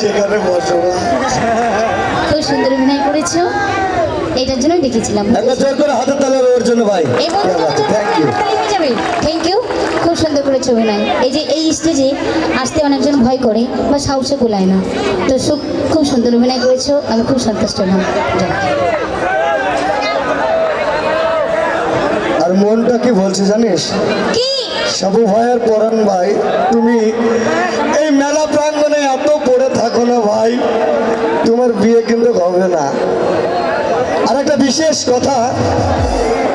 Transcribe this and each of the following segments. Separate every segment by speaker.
Speaker 1: সেখানে বসো।
Speaker 2: খুব সুন্দর অভিনয় করেছ। এটার জন্যই দেখেছিলাম।
Speaker 1: একটা জোর করে হাতের তালে ওর জন্য ভাই। থ্যাংক ইউ
Speaker 2: থ্যাংক ইউ খুব সুন্দর করেছ অভিনয়। এই যে এই স্টেজে আসতে অনেকজন ভয় করে বা সাহসে কুলায় না। তো খুব সুন্দর অভিনয় করেছ। আমি খুব সন্তুষ্ট হলাম।
Speaker 1: আর মনটা কি বলছে জানিস?
Speaker 2: কি?
Speaker 1: সাবু ভাইয়ের পরাণ ভাই তুমি এই মেলা প্রাঙ্গণে এত পড়ে থাকো না ভাই তোমার বিয়ে কিন্তু হবে না আর একটা বিশেষ কথা,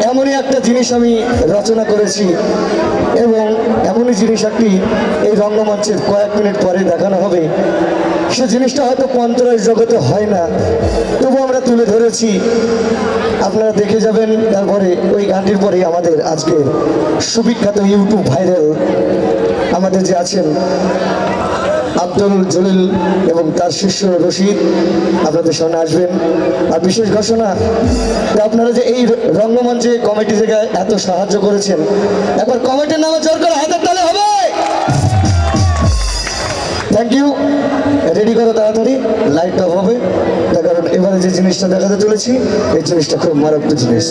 Speaker 1: এমনই একটা জিনিস আমি রচনা করেছি এবং এমনই জিনিস একটি এই রঙ্গমঞ্চের কয়েক মিনিট পরে দেখানো হবে। সে জিনিসটা হয়তো পঞ্চরাজ জগতে হয় না, তবু আমরা তুলে ধরেছি। আপনারা দেখে যাবেন তারপরে ওই গানটির পরে আমাদের আজকে সুবিখ্যাত ইউটিউব ভাইরাল আমাদের যে আছেন আব্দুল জলিল এবং তার শিষ্য রশিদ আপনাদের সামনে আসবেন। আর বিশেষ ঘোষণা আপনারা যে এই রঙ্গমঞ্চে কমিটি থেকে এত সাহায্য করেছেন, একবার কমিটির নামে জোর করে হাতের তালে হবে! থ্যাংক ইউ রেডি করো তাড়াতাড়ি লাইট অফ হবে। তার কারণ এবারে যে জিনিসটা দেখাতে চলেছি, এই জিনিসটা খুব মারাত্মক জিনিস।